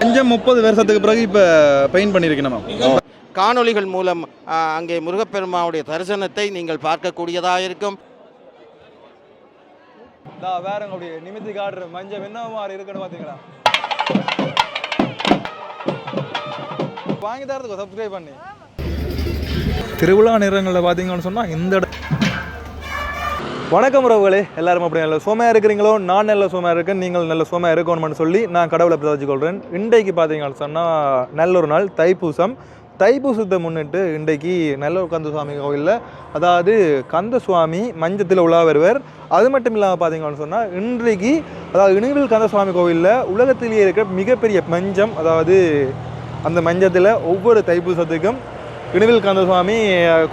மஞ்சள் முப்பது வருஷத்துக்கு பிறகு இப்போ பெயிண்ட் பண்ணியிருக்கேன் மேம் காணொளிகள் மூலம் அங்கே முருகப்பெருமானுடைய தரிசனத்தை நீங்கள் பார்க்கக்கூடியதாக இருக்கும். வேறங்க அப்படியே நிமித்தி காட்டுற மஞ்சள் என்ன மாதிரி இருக்குன்னு பார்த்தீங்களா வாங்கி தரதுக்கு சப்ஸ்கிரைப் பண்ணி. திருவிழா நேரங்களில் பார்த்தீங்கன்னு சொன்னால் இந்த இட வணக்கம் உறவுகளே எல்லாரும் அப்படி நல்ல சோமையாக இருக்கிறீங்களோ? நான் நல்ல சோமையாக இருக்கேன் நீங்கள் நல்ல சோமையாக இருக்கணும்னு சொல்லி நான் கடவுளை பிரதிச்சுக்கொள்கிறேன் இன்றைக்கு பார்த்தீங்கன்னு சொன்னால் நல்ல ஒரு நாள் தைப்பூசம். தைப்பூசத்தை முன்னிட்டு இன்றைக்கு நல்லூர் கந்த சுவாமி கோவிலில் அதாவது கந்த சுவாமி மஞ்சத்தில் உலா வருவர். அது மட்டும் இல்லாமல் பார்த்தீங்கன்னு சொன்னால் இன்றைக்கு அதாவது இணுவில் கந்த சுவாமி கோவிலில் உலகத்திலேயே இருக்கிற மிகப்பெரிய மஞ்சம் அதாவது அந்த மஞ்சத்தில் ஒவ்வொரு தைப்பூசத்துக்கும் இணுவில் கந்த சுவாமி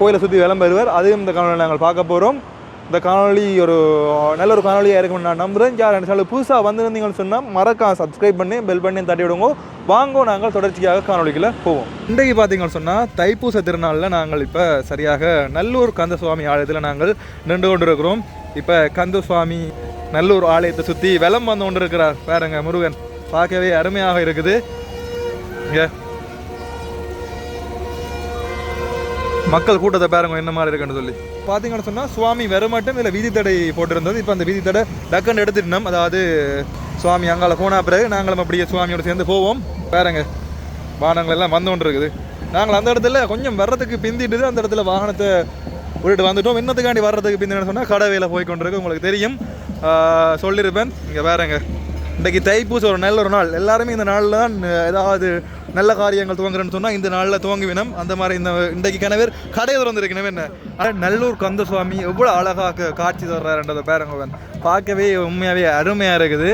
கோயிலை சுற்றி விளம்பருவர். அதையும் இந்த காணொலி நாங்கள் பார்க்க போகிறோம் இந்த காணொலி ஒரு நல்ல ஒரு காணொலியாக இருக்கும்னு நான் நம்புகிறேன் யார் சேனல் புதுசாக வந்திருந்தீங்கன்னு சொன்னால் மறக்காம சப்ஸ்கிரைப் பண்ணி பெல் பண்ணி தட்டி விடுங்க வாங்கோ நாங்கள் தொடர்ச்சியாக காணொலிக்குள்ள போவோம். இன்றைக்கு பார்த்தீங்கன்னு சொன்னால் தைப்பூச திருநாளில் நாங்கள் இப்போ சரியாக நல்லூர் கந்த சுவாமி ஆலயத்தில் நாங்கள் நின்று கொண்டிருக்கிறோம். இப்போ கந்த சுவாமி நல்லூர் ஆலயத்தை சுற்றி வெளம் வந்து கொண்டு இருக்கிறார் பாருங்க முருகன். பார்க்கவே அருமையாக இருக்குது. இங்கே. மக்கள் கூட்டத்தை பாருங்க என்ன மாதிரி இருக்குன்னு சொல்லி. பார்த்தீங்கன்னு சொன்னால் சுவாமி வர மட்டும் இதில் வீதி தடை போட்டிருந்தது. இப்போ அந்த வீதி தடை டக்குன்னு எடுத்துட்டோம் அதாவது சுவாமி அங்கால போன பிறகு நாங்களும் அப்படியே சுவாமியோட சேர்ந்து போவோம். பாருங்க வாகனங்கள் எல்லாம் வந்து கொண்டு இருக்குது நாங்கள் அந்த இடத்துல கொஞ்சம் வர்றதுக்கு பிந்திட்டு அந்த இடத்துல வாகனத்தை விட்டுட்டு வந்துட்டோம். இன்னத்துக்காண்டி வர்றதுக்கு பிந்தினு சொன்னால் கடவையில் போய் கொண்டிருக்கு உங்களுக்கு தெரியும். சொல்லியிருப்பேன். இங்கே பாருங்க இன்றைக்கு தைப்பூசம் ஒரு நல்ல ஒரு நாள். எல்லாருமே இந்த நாளில் தான் ஏதாவது நல்ல காரியங்கள் துவங்குறேன்னு சொன்னால் இந்த நாளில் துவங்குவினம். அந்த மாதிரி இந்த இன்றைக்கு கணவர் கடை திறந்துருக்கணும் என்ன? ஆனால் நல்லூர் கந்த சுவாமி எவ்வளோ அழகாக காட்சி தர்றாருன்றதை பேரங்கவன் பார்க்கவே உண்மையாகவே அருமையாக இருக்குது.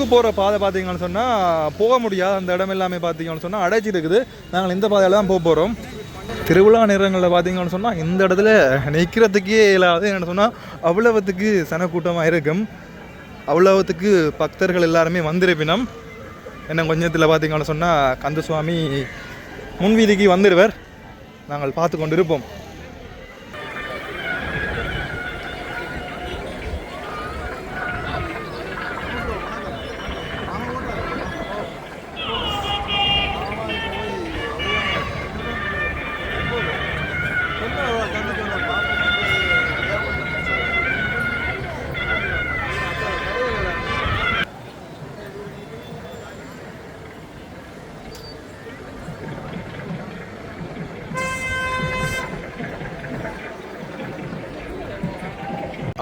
ஊருக்கு போகிற பாதை பார்த்தீங்கன்னு சொன்னால் போக முடியாது அந்த இடம் எல்லாமே பார்த்தீங்கன்னு சொன்னால் அடைச்சி இருக்குது. நாங்கள் இந்த பாதையில் தான் போக போகிறோம் திருவிழா நேரங்களில் பார்த்தீங்கன்னு சொன்னால் இந்த இடத்துல நிற்கிறதுக்கே இல்லாது என்ன சொன்னால் அவ்வளவுத்துக்கு சனக்கூட்டமாக இருக்கும். அவ்வளவுத்துக்கு பக்தர்கள் எல்லாருமே வந்திருப்பினம். என்ன கொஞ்சத்தில் பார்த்தீங்கன்னு சொன்னால் கந்தசுவாமி முன்வீதிக்கு வந்துடுவர் நாங்கள் பார்த்து கொண்டு இருப்போம்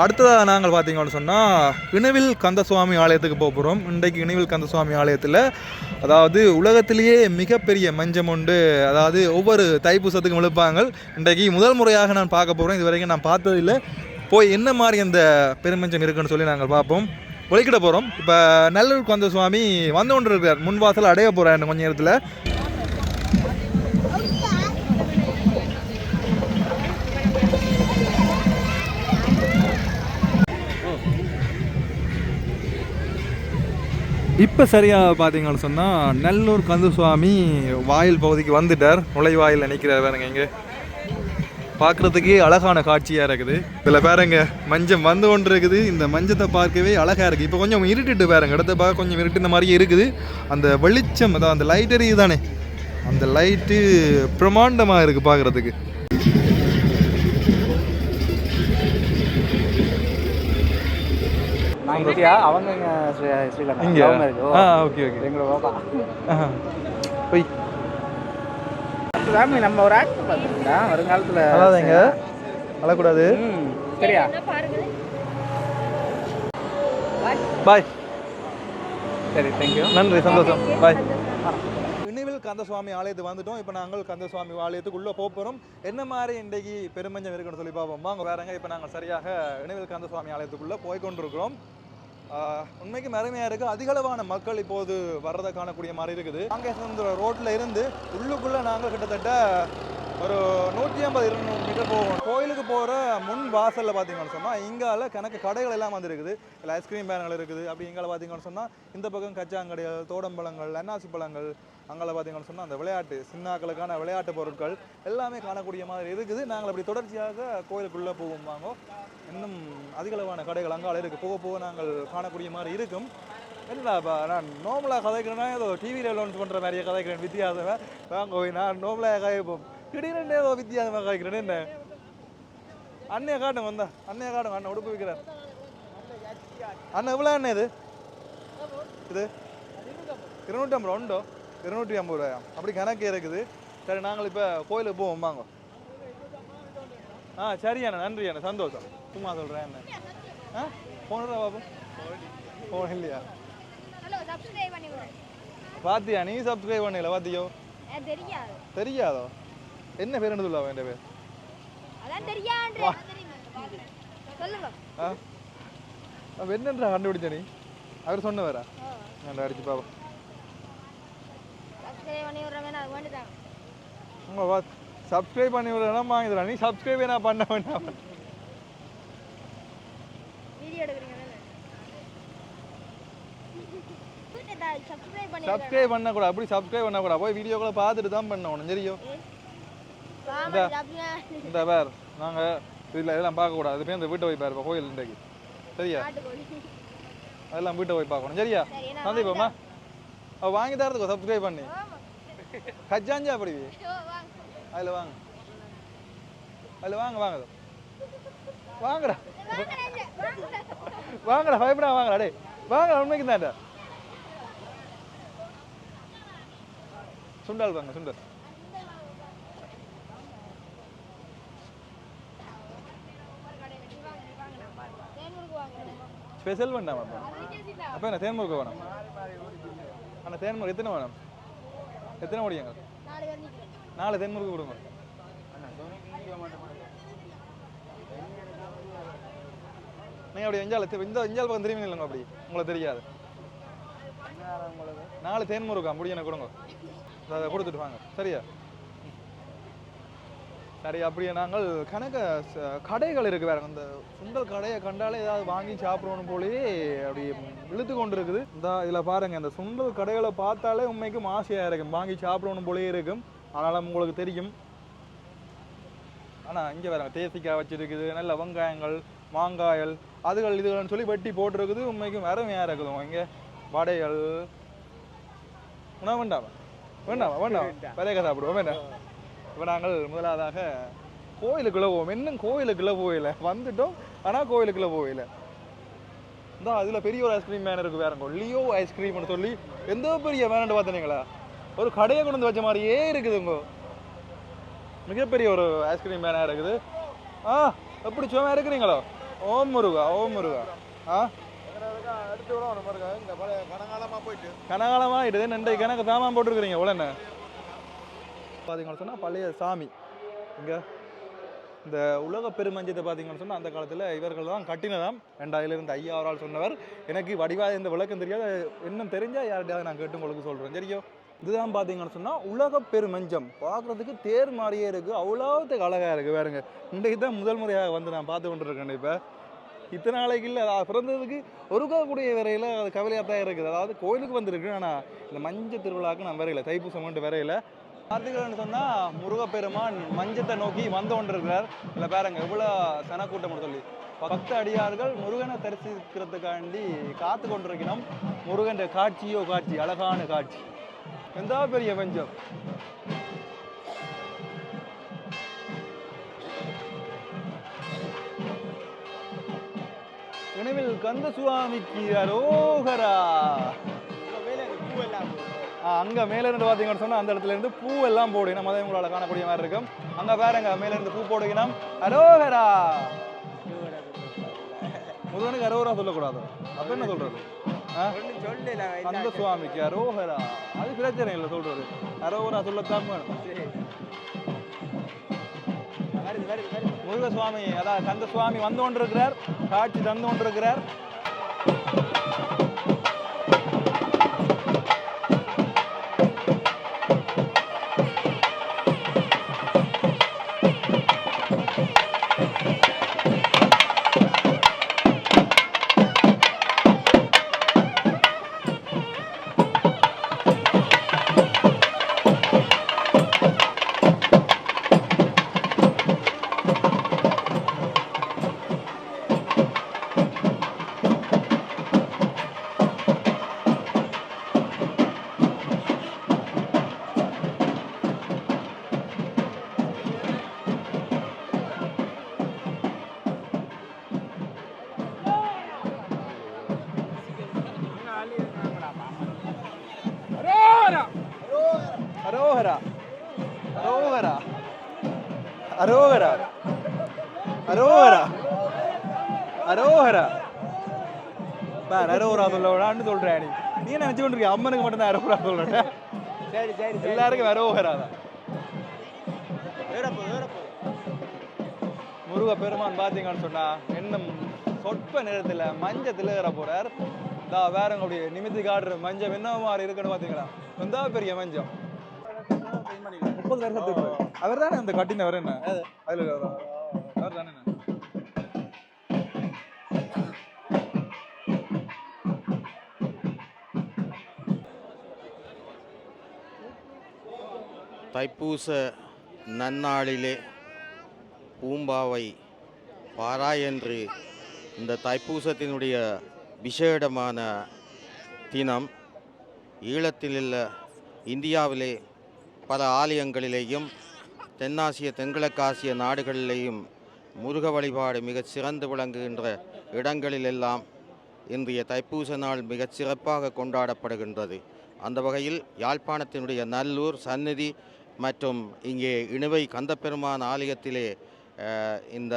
அடுத்ததாக நாங்கள் பார்த்தீங்கன்னு சொன்னால் இணைவில் கந்தசுவாமி ஆலயத்துக்கு போக போகிறோம் இன்றைக்கு இணைவில் கந்தசுவாமி ஆலயத்தில் அதாவது உலகத்திலேயே மிகப்பெரிய மஞ்சம் உண்டு. அதாவது ஒவ்வொரு தைப்பூசத்துக்கும் எழுப்பாங்க இன்றைக்கு முதல் முறையாக நான் பார்க்க போகிறோம் இது வரைக்கும் நான் பார்த்ததில்லை. போய் என்ன மாதிரி அந்த பெருமஞ்சம் இருக்குன்னு சொல்லி நாங்கள் பார்ப்போம். ஒழிக்கிட போகிறோம் இப்போ நல்லூர் கந்த சுவாமி வந்து கொண்டு இருக்கிறார் முன்வாசல் அடைய போகிறார் கொஞ்ச நேரத்தில். இப்போ சரியாக பார்த்தீங்கன்னு சொன்னால் நல்லூர் கந்தசுவாமி வாயில் பகுதிக்கு வந்துட்டார். நுழைவாயில் நிற்கிறார் பாருங்க இங்கே. பார்க்குறதுக்கே அழகான காட்சியாக இருக்குது. இதில் பாருங்க மஞ்சம் வந்து கொண்டு இருக்குது இந்த மஞ்சத்தை பார்க்கவே அழகாக இருக்குது இப்போ கொஞ்சம் இருட்டுட்டு பாருங்க. இடத்த பார்க்க கொஞ்சம் இருட்டுன மாதிரியே இருக்குது. அந்த வெளிச்சம் அதான் அந்த லைட் எரியுது தானே. அந்த லைட்டு பிரமாண்டமாக இருக்குது பார்க்குறதுக்கு இந்தியா அவங்க ஸ்ரீலங்கா. இங்கே. ஆ ஓகே ஓகே. எங்களோட போய். நம்ம ஒரு ஆக்ட் பார்த்துருக்கா வருங்காலத்தில் அழாதீங்க. அழக்கூடாது. சரியா? பாய் சரி தேங்க்யூ நன்றி சந்தோஷம். பாய் நினைவில் கந்தசுவாமி ஆலயத்துக்கு வந்துட்டோம். இப்போ நாங்கள் கந்தசுவாமி ஆலயத்துக்கு உள்ளே போக போகிறோம் என்ன மாதிரி இன்றைக்கு பெருமஞ்சம் இருக்குன்னு சொல்லி பார்ப்போம். வாங்க வேறங்க. இப்போ நாங்கள் சரியாக நினைவில் கந்தசுவாமி ஆலயத்துக்குள்ளே போய் கொண்டிருக்கிறோம். உண்மைக்கு அருமையாக இருக்குது அதிகளவான மக்கள் இப்போது வர்றதை காணக்கூடிய மாதிரி இருக்குது. அங்கே ரோட்டில் இருந்து உள்ளுக்குள்ளே நாங்கள் கிட்டத்தட்ட ஒரு நூற்றி ஐம்பது இருநூறு மீட்டர் போவோம். கோயிலுக்கு போகிற முன் வாசலில் பார்த்தீங்கன்னு சொன்னால் இங்கால கணக்கு கடைகள் எல்லாம் வந்துருக்குது. இல்லை ஐஸ்கிரீம் பேனல் இருக்குது. அப்படி இங்கால பார்த்தீங்கன்னு சொன்னால் இந்த பக்கம் கச்சாங்கடைகள் தோடம்பழங்கள் அன்னாசி பழங்கள் அங்கே பார்த்தீங்கன்னு சொன்னால் அந்த விளையாட்டு சின்னாக்களுக்கான விளையாட்டு பொருட்கள் எல்லாமே காணக்கூடிய மாதிரி இருக்குது. நாங்கள் அப்படி தொடர்ச்சியாக கோயிலுக்குள்ளே போவோம் இன்னும் அதிகளவான கடைகள் அங்கால இருக்குது போக போக நாங்கள் காணக்கூடிய மாதிரி இருக்கும். இல்லைப்பா நான் நோம்பலாக கதைக்கிறேன்னா ஏதோ டிவியில் லான்ச் பண்ணுற மாதிரியே கதைக்கிறேன். வித்தியாசமாக வாங்க போய் நான் நோமலாக கதைப்போம். திடீர்னு ஏதோ வித்தியாசமாக கதைக்கிறேன். என்ன? அண்ணைய காட்டும் வந்தா. அண்ணைய காட்டும் அண்ணன் உடுப்பு வைக்கிறேன் அண்ணன் எவ்வளோ அண்ணன் இது? இது? இருநூற்றம்பது. ரூபா உண்டோ? இருநூற்றி ஐம்பது ரூபாயா? அப்படி கணக்கு இருக்குது. சரி நாங்கள் இப்போ கோயிலுக்கு போவோம் வாங்க. ஆ சரி அண்ணா நன்றி அண்ணா சந்தோஷம். சும்மா சொல்கிறேன் என்ன ஆ போனதா பாப்போம் போன இல்லையா? பாத்தியா நீ சப்ஸ்கிரைப் பண்ணல பாத்தியோ? தெரியாது? என்ன பேர் சொல்லுவா என் பேர்? என்னன்றா கண்டுபிடிச்ச நீ? அவர் சொன்ன வேற? நான் அடிச்சு பாப்போம். சப்ஸ்கிரைப் பண்ணி விடுறவங்க அது வேண்டிதான் உங்க வா சப்ஸ்கிரைப் பண்ணி விடலாம் வாங்கிடுறா நீ சப்ஸ்கிரைப் என்ன பண்ண வேண்டாம் வீடியோ எடுக்கிறீங்க சப்ஸ்கிரைப் பண்ணி பண்ணக்கூடாது. அப்படி சப்ஸ்கிரைப் பண்ணக்கூடாது. போய் வீடியோக்களை பார்த்துட்டு தான் பண்ணணும் சரியோ இந்த பேர். நாங்கள் இதில் இதெல்லாம் பார்க்கக்கூடாது. பேர் இந்த வீட்டை போய் பாருப்பா கோயில் இன்றைக்கு. சரியா? அதெல்லாம் வீட்டை போய் பார்க்கணும். சரியா? சரி, நான் சந்தீபம்மா வாங்கி தரதுக்கோ சப்ஸ்கிரைப் பண்ணி. கஜாஞ்சா அப்படி அதில் வாங்க. அதில் வாங்க. வாங்க வாங்கடா. வாங்கடா. பயப்படா வாங்கடா டேய். வாங்கடா உண்மைக்கு தான்டா சுண்டல் வாங்க சுண்டல். ஸ்பெஷல் வேண்டாம் அப்போ? அப்போ என்ன தேன்முருகு வேணும்? அண்ணா தேன்முருகு எத்தனை வேணும்? எத்தனை முடியுங்க நாலு தென்முருக்கு கொடுங்க. நீங்கள் அப்படி எஞ்சால் இந்த வெஞ்சால் பக்கம் திரும்பி இல்லைங்க அப்படி. உங்களுக்கு தெரியாது. நாலு தேன்முருக்கா முடியும் கொடுங்க. அதை கொடுத்துட்டு வாங்க. சரியா? சரி அப்படியே நாங்கள் கணக்க கடைகள் இருக்கு வேற அந்த சுண்டல் கடையை கண்டாலே ஏதாவது வாங்கி சாப்பிடணும் போலயே அப்படி இழுத்து கொண்டு இருக்குது இந்த இதில் பாருங்க இந்த சுண்டல் கடைகளை பார்த்தாலே உண்மைக்கும் ஆசையாக இருக்கும். வாங்கி சாப்பிடணும் போலயே இருக்கும். ஆனாலும் உங்களுக்கு தெரியும். ஆனால் இங்கே வேற தேசிக்காய் வச்சிருக்குது நல்ல வெங்காயங்கள் மாங்காய்கள் அதுகள் இதுகள்னு சொல்லி வெட்டி போட்டிருக்குது. உண்மைக்கும் அருமையாக இருக்குது. இங்கே வடைகள். உணவு வேண்டாமா வேண்டாமா. வேண்டாம். விலைக்க சாப்பிடுவோம். வேண்டாம். இப்போ நாங்கள் முதலாவதாக கோயிலுக்குள்ளே போவோம். இன்னும் கோயிலுக்குள்ளே போகல. வந்துட்டோம் ஆனால் கோயிலுக்குள்ளே போகல. இந்த அதில் பெரிய ஒரு ஐஸ்கிரீம் மேன் இருக்கு வேறங்க லியோ ஐஸ்கிரீம்னு சொல்லி எந்த பெரிய வேனண்டு பார்த்தீங்களா ஒரு கடையை கொண்டு வந்து வச்ச மாதிரியே இருக்குதுங்க மிகப்பெரிய ஒரு ஐஸ்கிரீம் மேனாக இருக்குது. ஆ எப்படி சும்மா இருக்கிறீங்களோ? ஓம் முருகா ஓம் முருகா. ஆ? கனகாலமாக போயிட்டு. கனகாலமாக இது நண்டை கணக்கு சாமான் போட்டிருக்கிறீங்க உடனே பார்த்தீங்கன்னு சொன்னால் பழைய சாமி. இங்கே இந்த உலக பெருமஞ்சத்தை பார்த்தீங்கன்னு சொன்னால் அந்த காலத்தில் இவர்கள் தான் கட்டினதாம். ரெண்டாயிலிருந்து ஐயாவரால் சொன்னவர். எனக்கு வடிவாக இந்த விளக்கம் தெரியாத. இன்னும் தெரிஞ்சால் யார்கிட்டயாவது நான் கேட்டு உங்களுக்கு சொல்கிறேன் சரியோ? இதுதான் பார்த்தீங்கன்னு சொன்னால் உலக பெருமஞ்சம். பார்க்குறதுக்கு தேர் மாதிரியே இருக்குது அவ்வளோத்துக்கு அழகாக இருக்குது வேறுங்க இன்றைக்கு தான் முதல் முறையாக வந்து நான் பார்த்து கொண்டிருக்கேன் இப்போ. இத்தனை நாளைக்கு இல்லை. பிறந்ததுக்கு ஒருக்கா கூடிய வரையில் அது கவலையாக தான் இருக்குது. அதாவது கோயிலுக்கு வந்திருக்கு ஆனால் இந்த மஞ்சள் திருவிழாவுக்கு நான் வரையில தைப்பூசம் கொண்டு வரையில கார்த்திகள்னு சொன்னால் முருகப்பெருமான் மஞ்சத்தை நோக்கி வந்து கொண்டிருக்கிறார். இல்லை பாருங்க எவ்வளோ சனக்கூட்டம் சொல்லி. பக்த அடியார்கள் முருகனை தரிசிக்கிறதுக்காண்டி காத்து கொண்டிருக்கணும். முருகன் காட்சியோ காட்சி அழகான காட்சி. எந்த பெரிய பஞ்சம் நினைவில் கந்த சுவாமிக்கு அரோகரா ஆ, அங்க மேல இருந்து சொன்னால் அந்த இடத்துல இருந்து பூ எல்லாம் போடுங்க நம்ம உங்களால காணக்கூடிய மாதிரி இருக்கும். அங்க பாருங்க மேல இருந்து பூ போடுங்கன்னா அரோகரா. முருகனுக்கு அரோகரா சொல்லக்கூடாது. அப்ப என்ன சொல்றது? அந்த கந்த சுவாமிக்கு அரோகரா. அது பிரச்சனை இல்லை சொல்றது. அரோகரா சொல்லத்தான் வேணும். முருக சுவாமி அதாவது கந்த சுவாமி வந்து கொண்டிருக்கிறார். காட்சி தந்து கொண்டிருக்கிறார். சொல்றேன் நீ நீ என்ன நினைச்சு கொண்டிருக்க அம்மனுக்கு மட்டும் தான் அரோகரா சொல்றேன். சரி சரி எல்லாருக்கும் அரோகரா தான் முருக பெருமான் பார்த்தீங்கன்னு சொன்னா இன்னும் சொற்ப நேரத்துல மஞ்சள் திலகர போறார். இதா வேற அப்படி நிமித்தி காடுற மஞ்சள் என்ன மாதிரி இருக்குன்னு பாத்தீங்களா? வந்தா பெரிய மஞ்சம். முப்பது வருஷத்துக்கு அவர் தானே இந்த கட்டினவர் என்ன? அதுல அவர்? தானே தைப்பூச நன்னாளிலே பூம்பாவை பாரா என்று இந்த தைப்பூசத்தினுடைய விசேடமான தினம் ஈழத்திலுள்ள இந்தியாவிலே பல ஆலயங்களிலேயும் தென்னாசிய தென்கிழக்காசிய நாடுகளிலேயும் முருக வழிபாடு மிகச் சிறந்து விளங்குகின்ற இடங்களிலெல்லாம் இன்றைய தைப்பூச நாள் மிகச் சிறப்பாக கொண்டாடப்படுகின்றது. அந்த வகையில் யாழ்ப்பாணத்தினுடைய நல்லூர் சந்நிதி மற்றும் இங்கே இணுவை கந்தப்பெருமான் ஆலயத்திலே இந்த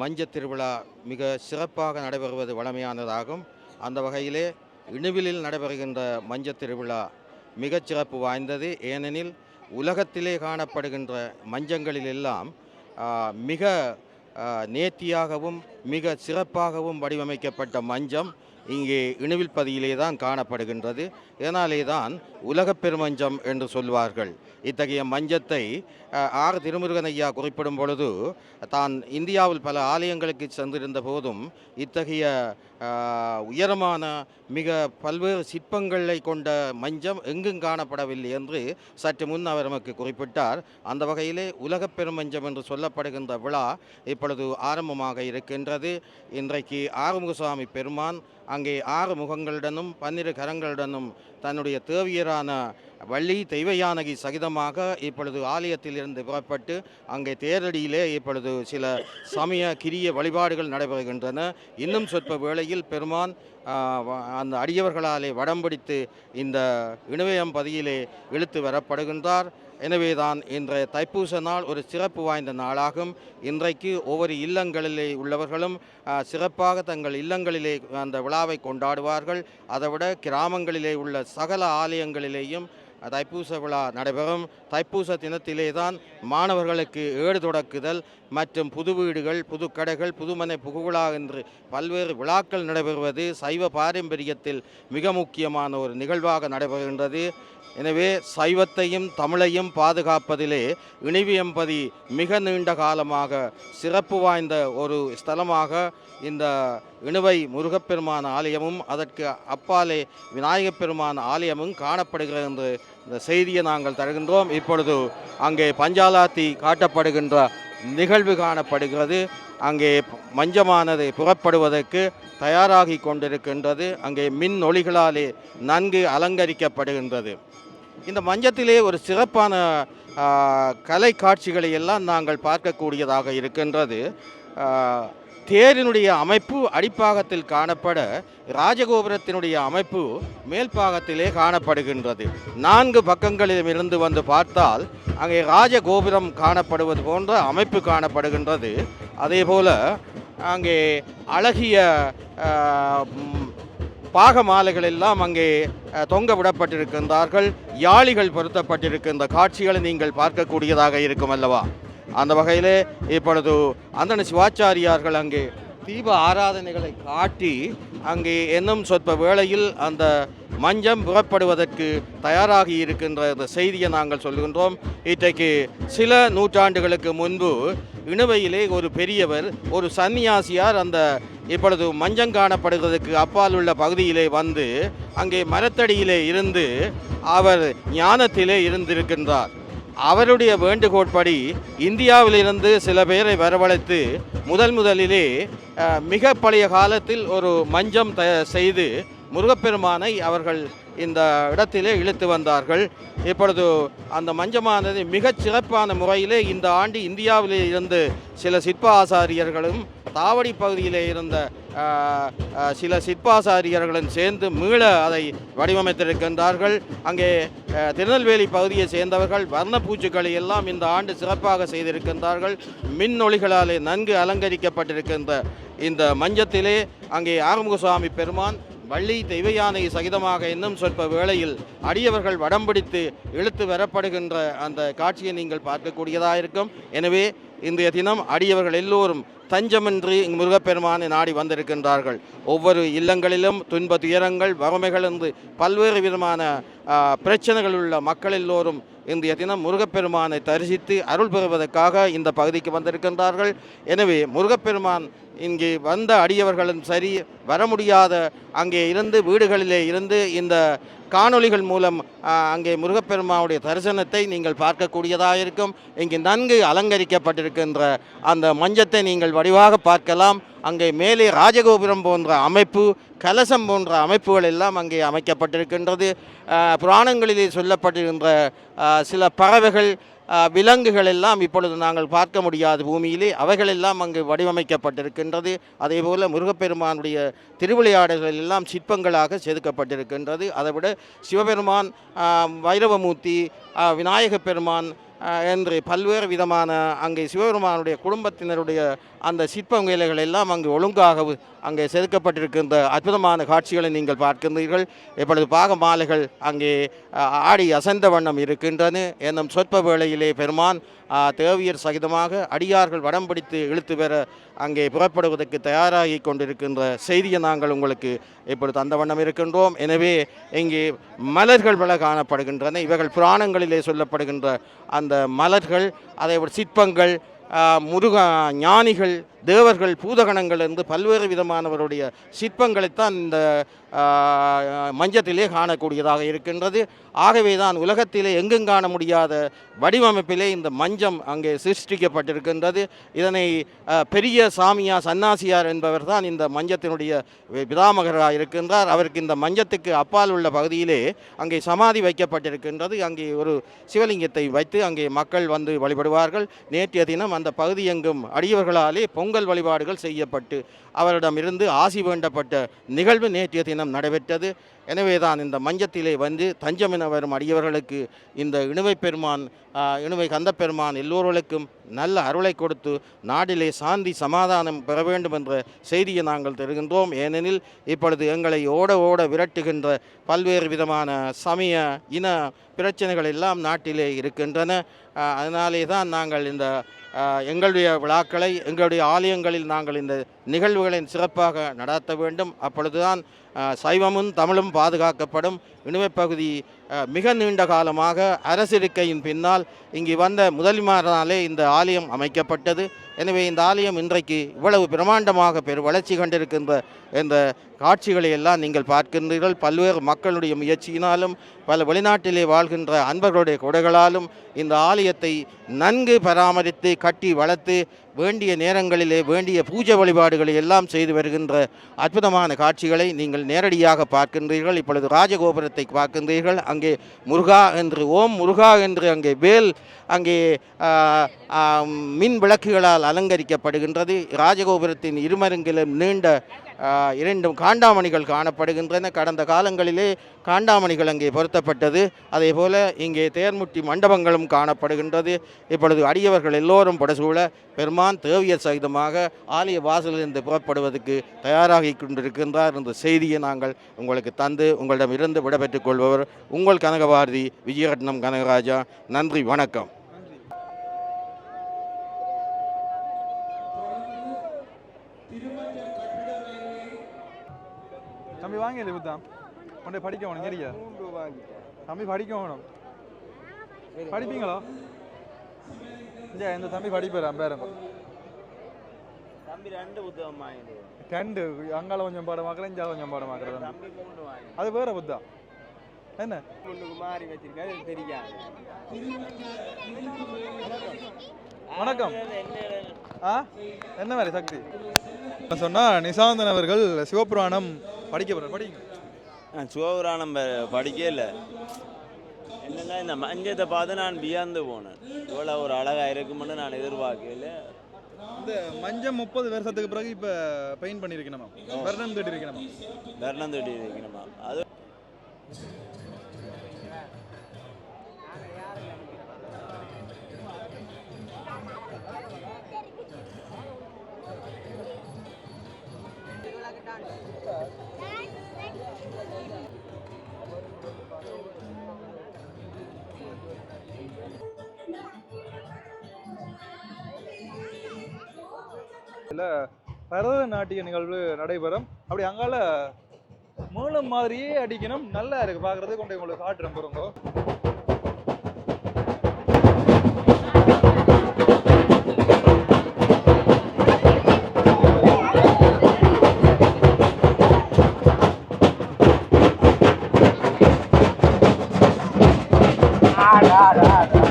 மஞ்சத் திருவிழா மிக சிறப்பாக நடைபெறுவது வழமையானதாகும் அந்த வகையிலே இணுவிலில் நடைபெறுகின்ற மஞ்ச திருவிழா மிகச் சிறப்பு வாய்ந்தது. ஏனெனில் உலகத்திலே காணப்படுகின்ற மஞ்சங்களிலெல்லாம் மிக நேர்த்தியாகவும் மிக சிறப்பாகவும் வடிவமைக்கப்பட்ட மஞ்சம். இங்கே இணுவில் பதியிலே தான் காணப்படுகின்றது. இதனாலே தான் உலகப் பெருமஞ்சம் என்று சொல்வார்கள். இத்தகைய மஞ்சத்தை ஆர். திருமுருகன் ஐயா குறிப்பிடும் பொழுது தான் இந்தியாவில் பல ஆலயங்களுக்கு சென்றிருந்த போதும் இத்தகைய உயரமான மிக பல்வேறு சிற்பங்களை கொண்ட மஞ்சம் எங்கும் காணப்படவில்லை என்று சற்று முன் அவர் நமக்கு குறிப்பிட்டார். அந்த வகையிலே உலகப் பெருமஞ்சம் என்று சொல்லப்படுகின்ற விழா இப்பொழுது ஆரம்பமாக இருக்கின்றது. இன்றைக்கு ஆறுமுகசாமி பெருமான் அங்கே ஆறு முகங்களுடனும் பன்னிரு கரங்களுடனும் தன்னுடைய தேவியரான வள்ளி தெய்வயானகி சகிதமாக இப்பொழுது ஆலயத்தில் இருந்து புறப்பட்டு அங்கே தேரடியிலே இப்பொழுது சில சமய கிரிய வழிபாடுகள் நடைபெறுகின்றன. இன்னும் சொற்ப வேளையில் பெருமான் அந்த அடியவர்களாலே வடம் பிடித்து இந்த இணுவயம் பதியிலே இழுத்து வரப்படுகின்றார். எனவேதான் இன்றைய தைப்பூச நாள் ஒரு சிறப்பு வாய்ந்த நாளாகும். இன்றைக்கு ஒவ்வொரு இல்லங்களிலே உள்ளவர்களும் சிறப்பாக தங்கள் இல்லங்களிலே அந்த விழாவை கொண்டாடுவார்கள். அதைவிட கிராமங்களிலே உள்ள சகல ஆலயங்களிலேயும் தைப்பூச விழா நடைபெறும். தைப்பூச தினத்திலே தான் மாணவர்களுக்கு ஏடு தொடக்குதல் மற்றும் புது வீடுகள் புது கடைகள் புதுமனை புகுவிழா என்று பல்வேறு விழாக்கள் நடைபெறுவது சைவ பாரம்பரியத்தில் மிக முக்கியமான ஒரு நிகழ்வாக நடைபெறுகின்றது. எனவே சைவத்தையும் தமிழையும் பாதுகாப்பதிலே இணைவியம்பதி மிக நீண்ட காலமாக சிறப்பு வாய்ந்த ஒரு ஸ்தலமாக இந்த இணுவை முருகப்பெருமான் ஆலயமும் அதற்கு அப்பாலே விநாயகப் பெருமான் ஆலயமும் காணப்படுகிறது என்று இந்த செய்தியை நாங்கள் தருகின்றோம். இப்பொழுது அங்கே பஞ்சாலாத்தி காட்டப்படுகின்ற நிகழ்வு காணப்படுகிறது. அங்கே மஞ்சமானது புறப்படுவதற்கு தயாராகி கொண்டிருக்கின்றது. அங்கே மின் ஒளிகளாலே நன்கு அலங்கரிக்கப்படுகின்றது. இந்த மஞ்சத்திலே ஒரு சிறப்பான கலை காட்சிகளை எல்லாம் நாங்கள் பார்க்கக்கூடியதாக இருக்கின்றது. தேரினுடைய அமைப்பு அடிப்பாகத்தில் காணப்பட ராஜகோபுரத்தினுடைய அமைப்பு மேல்பாகத்திலே காணப்படுகின்றது. நான்கு பக்கங்களிலும் இருந்து வந்து பார்த்தால் அங்கே ராஜகோபுரம் காணப்படுவது போன்ற அமைப்பு காணப்படுகின்றது. அதேபோல அங்கே அழகிய பாக மாலைகள் எல்லாம் அங்கே தொங்க விடப்பட்டிருக்கின்றார்கள். யாளிகள் பொருத்தப்பட்டிருக்கின்ற காட்சிகளை நீங்கள் பார்க்கக்கூடியதாக இருக்கும் அல்லவா? அந்த வகையிலே இப்பொழுது அந்தன சிவாச்சாரியார்கள் அங்கே தீப ஆராதனைகளை காட்டி அங்கே என்னும் சொற்ப வேளையில் அந்த மஞ்சம் புறப்படுவதற்கு தயாராகி இருக்கின்ற செய்தியை நாங்கள் சொல்கின்றோம். இன்றைக்கு சில நூற்றாண்டுகளுக்கு முன்பு இணுவையிலே ஒரு பெரியவர் ஒரு சன்னியாசியார் அந்த இப்பொழுது மஞ்சம் காணப்படுவதற்கு அப்பால் உள்ள பகுதியிலே வந்து அங்கே மரத்தடியிலே இருந்து அவர் ஞானத்திலே இருந்திருக்கின்றார். அவருடைய வேண்டுகோட்படி இந்தியாவிலிருந்து சில பேரை வரவழைத்து முதல் முதலிலே மிக பழைய காலத்தில் ஒரு மஞ்சம் த செய்து முருகப்பெருமானை அவர்கள் இந்த இடத்திலே இழுத்து வந்தார்கள். இப்பொழுது அந்த மஞ்சமானது மிகச் சிறப்பான முறையிலே இந்த ஆண்டு இந்தியாவிலே இருந்து சில சிற்ப ஆசாரியர்களும் தாவடி பகுதியிலே இருந்த சில சிற்பாசாரியர்களும் சேர்ந்து மீள அதை வடிவமைத்திருக்கின்றார்கள். அங்கே திருநெல்வேலி பகுதியை சேர்ந்தவர்கள் வர்ண பூச்சுக்களை எல்லாம் இந்த ஆண்டு சிறப்பாக செய்திருக்கின்றார்கள். மின் நன்கு அலங்கரிக்கப்பட்டிருக்கின்ற இந்த மஞ்சத்திலே அங்கே ஆறுமுகசுவாமி பெருமான் வள்ளி தெய்வயானை சகிதமாக இன்னும் சொற்ப வேளையில் அடியவர்கள் வடம் பிடித்து இழுத்து வரப்படுகின்ற அந்த காட்சியை நீங்கள் பார்க்கக்கூடியதாக இருக்கும். எனவே இன்றைய தினம் அடியவர்கள் எல்லோரும் தஞ்சமின்றி முருகப்பெருமானை நாடி வந்திருக்கின்றார்கள். ஒவ்வொரு இல்லங்களிலும் துன்ப துயரங்கள் வறுமைகள் என்று பல்வேறு விதமான பிரச்சனைகள் உள்ள மக்கள் எல்லோரும் இன்றைய தினம் முருகப்பெருமானை தரிசித்து அருள் பெறுவதற்காக இந்த பகுதிக்கு வந்திருக்கின்றார்கள். எனவே முருகப்பெருமான் இங்கே வந்த அடியவர்களும் சரி வர முடியாத அங்கே இருந்து வீடுகளிலே இருந்து இந்த காணொளிகள் மூலம் அங்கே முருகப்பெருமாவுடைய தரிசனத்தை நீங்கள் பார்க்கக்கூடியதாக இருக்கும். இங்கே நன்கு அலங்கரிக்கப்பட்டிருக்கின்ற அந்த மஞ்சத்தை நீங்கள் வடிவாக பார்க்கலாம். அங்கே மேலே ராஜகோபுரம் போன்ற அமைப்பு கலசம் போன்ற அமைப்புகள் எல்லாம் அங்கே அமைக்கப்பட்டிருக்கின்றது. புராணங்களிலே சொல்லப்பட்டிருக்கின்ற சில பறவைகள் விலங்குகள் எல்லாம் இப்பொழுது நாங்கள் பார்க்க முடியாத பூமியிலே. அவைகளெல்லாம் அங்கு வடிவமைக்கப்பட்டிருக்கின்றது. அதேபோல முருகப்பெருமானுடைய திருவிளையாடல்கள் எல்லாம் சிற்பங்களாக செதுக்கப்பட்டிருக்கின்றது. அதைவிட சிவபெருமான் வைரவமூர்த்தி விநாயகப் பெருமான் என்று பல்வேறு விதமான அங்கே சிவபெருமானுடைய குடும்பத்தினருடைய அந்த சிற்ப வேலைகள் எல்லாம் அங்கு ஒழுங்காக அங்கே செதுக்கப்பட்டிருக்கின்ற அற்புதமான காட்சிகளை நீங்கள் பார்க்கின்றீர்கள். இப்பொழுது பாக மாலைகள் அங்கே ஆடி அசைந்த வண்ணம் இருக்கின்றன. என்னும் சொற்ப வேளையிலே பெருமான் தேவியர் சகிதமாக அடியார்கள் வடம் பிடித்து இழுத்து பெற அங்கே புறப்படுவதற்கு தயாராகி கொண்டிருக்கின்ற செய்தியை நாங்கள் உங்களுக்கு இப்பொழுது அந்த வண்ணம் இருக்கின்றோம். எனவே இங்கே மலர்கள் பல காணப்படுகின்றன. இவைகள் புராணங்களிலே சொல்லப்படுகின்ற அந்த மலர்கள் அதை சிற்பங்கள் முருக ஞானிகள் தேவர்கள் பூதகணங்கள் பல்வேறு விதமானவருடைய சிற்பங்களைத்தான் இந்த மஞ்சத்திலே காணக்கூடியதாக இருக்கின்றது. ஆகவே தான் உலகத்திலே எங்கும் காண முடியாத வடிவமைப்பிலே இந்த மஞ்சம் அங்கே சிருஷ்டிக்கப்பட்டிருக்கின்றது. இதனை பெரிய சாமியா சன்னாசியார் என்பவர் தான் இந்த மஞ்சத்தினுடைய பிதாமகராக இருக்கின்றார். அவருக்கு இந்த மஞ்சத்துக்கு அப்பால் உள்ள பகுதியிலே அங்கே சமாதி வைக்கப்பட்டிருக்கின்றது. அங்கே ஒரு சிவலிங்கத்தை வைத்து அங்கே மக்கள் வந்து வழிபடுவார்கள். நேற்றைய தினம் அந்த பகுதி எங்கும் அடியவர்களாலே பொங்கல் வழிபாடுகள் செய்யப்பட்டு அவரிடமிருந்து ஆசி வேண்டப்பட்ட நிகழ்வு நேற்றைய தினம் நடைபெற்றது. எனவே தான் இந்த மஞ்சத்திலே வந்து தஞ்சமென வரும் அடியவர்களுக்கு இந்த இணுவை பெருமான் ஆ, இணுவை கந்தப்பெருமான் எல்லோர்களுக்கும் நல்ல அருளை கொடுத்து நாட்டிலே சாந்தி சமாதானம் பெற வேண்டும் என்ற செய்தியை நாங்கள் தருகின்றோம். ஏனெனில் இப்பொழுது எங்களை ஓட ஓட விரட்டுகின்ற பல்வேறு விதமான சமய இன பிரச்சனைகள் எல்லாம் நாட்டிலே இருக்கின்றன. அதனாலே தான் நாங்கள் இந்த எங்களுடைய விழாக்களை எங்களுடைய ஆலயங்களில் நாங்கள் இந்த நிகழ்வு நிகழ்வுகளை சிறப்பாக நடத்த வேண்டும். அப்பொழுதுதான் சைவமும் தமிழும் பாதுகாக்கப்படும். இனிமைப்பகுதி பகுதி மிக நீண்ட காலமாக அரசிருக்கையின் பின்னால் இங்கு வந்த முதலிமாரனாலே இந்த ஆலயம் அமைக்கப்பட்டது. எனவே இந்த ஆலயம் இன்றைக்கு இவ்வளவு பிரமாண்டமாக பெரு வளர்ச்சி கண்டிருக்கின்ற இந்த காட்சிகளை எல்லாம் நீங்கள் பார்க்கின்றீர்கள். பல்வேறு மக்களுடைய முயற்சியினாலும் பல வெளிநாட்டிலே வாழ்கின்ற அன்பர்களுடைய கொடைகளாலும் இந்த ஆலயத்தை நன்கு பராமரித்து கட்டி வளர்த்து வேண்டிய நேரங்களிலே வேண்டிய பூஜை வழிபாடுகளை எல்லாம் செய்து வருகின்ற அற்புதமான காட்சிகளை நீங்கள் நேரடியாக பார்க்கின்றீர்கள். இப்பொழுது ராஜகோபுரத்தை பார்க்கின்றீர்கள். அங்கே முருகா என்று ஓம் முருகா என்று அங்கே வேல் அங்கே மின் விளக்குகளால் அலங்கரிக்கப்படுகின்றது. ராஜகோபுரத்தின் இருமருங்கிலும் நீண்ட இரண்டு இரண்டும் காண்டாமணிகள் காணப்படுகின்றன. கடந்த காலங்களிலே காண்டாமணிகள் அங்கே பொருத்தப்பட்டது. அதே போல இங்கே தேர்முட்டி மண்டபங்களும் காணப்படுகின்றது. இப்பொழுது அடியவர்கள் எல்லோரும் படசூழ பெருமான் தேவியர் சகிதமாக ஆலய வாசலிலிருந்து புறப்படுவதற்கு தயாராகி கொண்டிருக்கின்றார் என்ற செய்தியை நாங்கள் உங்களுக்கு தந்து உங்களிடமிருந்து விடைபெற்றுக் கொள்பவர் உங்கள் கனகபாரதி விஜயரட்னம் கனகராஜா. நன்றி வணக்கம். தம்பி வாங்க புத்தம் கொண்டே படிக்க வேணும் சரியா தம்பி படிக்க வேணும். படிப்பீங்களா? இந்த இந்த தம்பி படிப்பார் பேரங்க தம்பி ரெண்டு புத்தகம் வாங்கிடு ரெண்டு? அங்கால கொஞ்சம் பாடம் பார்க்குறேன் இஞ்சால கொஞ்சம் பாடம் பார்க்குறேன் அது வேற புத்தா. என்ன? ஒண்ணுக்கு மாறி வச்சிருக்காரு தெரியாது. வணக்கம். ஆ? என்ன மாதிரி சக்தி? சொன்னா நிசாந்தன் அவர்கள் சிவபுராணம் படிக்க போறார் படிங்க. நான் சிவபுராணம் ப- படிக்கவே இல்லை. என்னன்னா இந்த மஞ்சத்தை பார்த்து நான் வியந்து போனேன். இவ்வளோ ஒரு அழகா இருக்கும்னு நான் எதிர்பார்க்கல. இந்த மஞ்சள் முப்பது வருஷத்துக்கு பிறகு இப்ப பெயிண்ட் பண்ணிருக்கணுமா வர்ணம் தீட்டி இருக்கணுமா தர்ணம் தொட்டி வைக்கணுமா அது பரதநாட்டிய நிகழ்வு நடைபெறும். அப்படி அங்கால மூலம் மாதிரியே அடிக்கணும். நல்லா இருக்கு. பாக்குறது கொண்டு உங்களுக்கு காட்டுறேன் பாருங்க இன்றைக்கு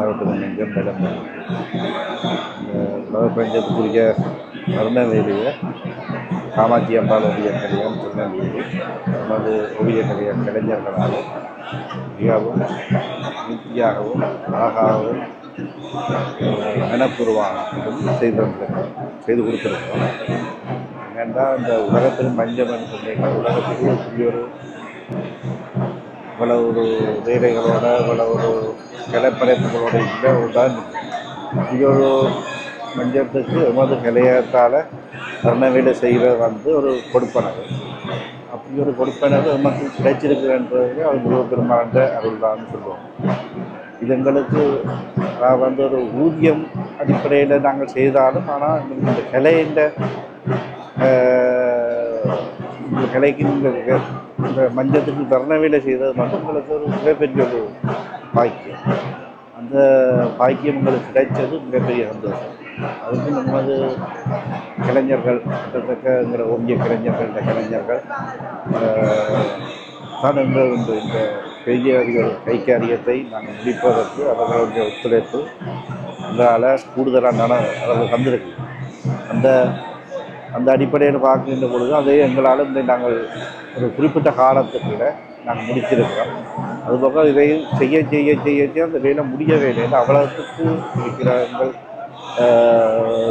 நாளில் உலகத்தில் பஞ்சம் நடந்தது இந்த உலக பஞ்சத்துக்குரிய மருந்தவேலியை காமாட்சி அம்பாள் ஓவிய கலையம் திருநெல்வேலி நமது ஓவிய கலைய கலைஞர்களால் மிகவும் நீத்தியாகவும் அழகாகவும் மனப்பூர்வமாகவும் செய்து செய்து கொடுத்துருக்கோம் ஏன்னா இந்த உலகத்தில் மஞ்சள் மண் சொன்னீங்கன்னா உலகத்துக்கு ஒரு பல ஒரு இவ்வளவு ஒரு வேலைகளோட இவ்வளவு ஒரு கலைப்படைப்புகளோட இல்லை தான் இது ஒரு மஞ்சத்துக்கு எமது கலையத்தால் வர்ணவேலை செய்கிறது வந்து ஒரு கொடுப்பனவு. அப்படி ஒரு கொடுப்பனவு எமக்கு கிடைச்சிருக்குன்றது அது குரு பெருமாண்ட அருள் தான் சொல்லுவோம். இது எங்களுக்கு வந்து ஒரு ஊதியம் அடிப்படையில் நாங்கள் செய்தாலும் ஆனால் எங்களுக்கு இந்த கலையின் இந்த கலைக்கு இந்த இந்த மஞ்சத்துக்கு தர்ணவேலை செய்தது மட்டும் ஒரு மிகப்பெரிய ஒரு பாக்கியம். அந்த பாக்கியம் உங்களுக்கு கிடைச்சது மிகப்பெரிய சந்தோஷம். அதுக்கு நமது கலைஞர்கள் கிட்டத்தக்கங்கிற ஓவிய கலைஞர்கள் இந்த கலைஞர்கள் ஆஹ், தான் இந்த இந்த பெரிய ஒரு கைக்காரியத்தை நாங்கள் முடிப்பதற்கு அவர்களுடைய ஒத்துழைப்பு எங்களால் கூடுதலாக அளவு அவர்கள் தந்திருக்கு அந்த அந்த அடிப்படையில் பார்க்கின்ற பொழுது அதை எங்களால் இந்த நாங்கள் ஒரு குறிப்பிட்ட காலத்துக்குள்ள நாங்கள் முடித்திருக்கிறோம் அதுபோக இதை செய்ய செய்ய செய்ய செய்ய அந்த வேலை முடிய இல்லை. அவ்வளவுக்கு இருக்கிற எங்கள்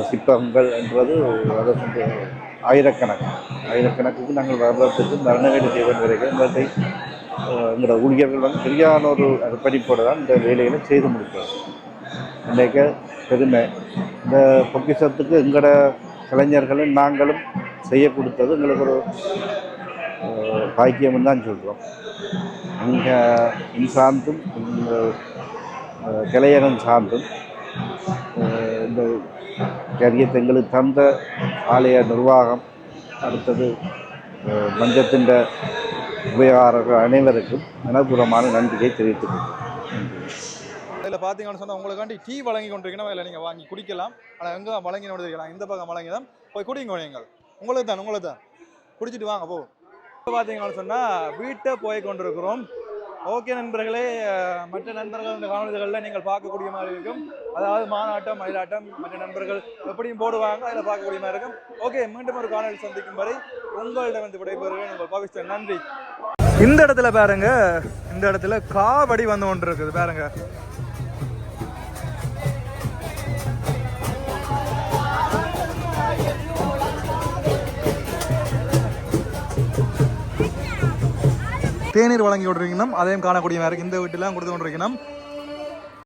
சிற்பங்கள் என்றது அதை ஆயிரக்கணக்கு ஆயிரக்கணக்குக்கு நாங்கள் வர்றதுக்கு மரணவேலை செய்ய வேண்டிய வரைக்கும் எங்களை எங்களோட ஊழியர்கள் வந்து சரியான ஒரு அர்ப்பணிப்போடு தான் இந்த வேலைகளை செய்து முடிக்கிறது இன்றைக்கு பெருமை. இந்த பொக்கிஷத்துக்கு எங்களோட கலைஞர்களும் நாங்களும் செய்ய கொடுத்தது எங்களுக்கு ஒரு பாக்கியம் தான் சொல்கிறோம் இங்கே இன் சார்ந்தும் கலையகம் சார்ந்தும் இந்த கரியத்தை எங்களுக்கு தந்த ஆலய நிர்வாகம் அடுத்தது மஞ்சத்தின் உபயோகாரர்கள் அனைவருக்கும் மனப்பூர்வமான நன்றியை தெரிவித்துக் கொள்கிறேன் இதில் பார்த்தீங்கன்னு சொன்னால் உங்களுக்காண்டி டீ வழங்கி கொண்டிருக்கணும் இல்லை நீங்கள் வாங்கி குடிக்கலாம். ஆனால் எங்கே தான் வழங்கி கொண்டிருக்கலாம் இந்த பக்கம் வழங்கி தான் போய் குடிங்க நீங்கள். உங்களுக்கு தான் உங்களுக்கு தான். குடிச்சிட்டு வாங்க போ. இப்போ பார்த்தீங்கன்னு சொன்னால் வீட்டை போய் கொண்டிருக்கிறோம். ஓகே நண்பர்களே மற்ற நண்பர்கள் இந்த காணொலிகளில் நீங்கள் பார்க்கக்கூடிய மாதிரி இருக்கும். அதாவது மாநாட்டம் மயிலாட்டம் மற்ற நண்பர்கள் எப்படியும் போடுவாங்க அதில் பார்க்கக்கூடிய மாதிரி இருக்கும். ஓகே மீண்டும் ஒரு காணொலி சந்திக்கும் வரை உங்களிடம் வந்து விடைபெறுவேன் உங்கள் பாகிஸ்தான் நன்றி. இந்த இடத்துல பாருங்க இந்த இடத்துல காவடி வந்து கொண்டு இருக்குது பாருங்க. தேநீர் வழங்கி கொண்டிருக்கணும். அதையும் காணக்கூடிய இந்த வீட்டிலாம் கொடுத்து கொண்டிருக்கணும்.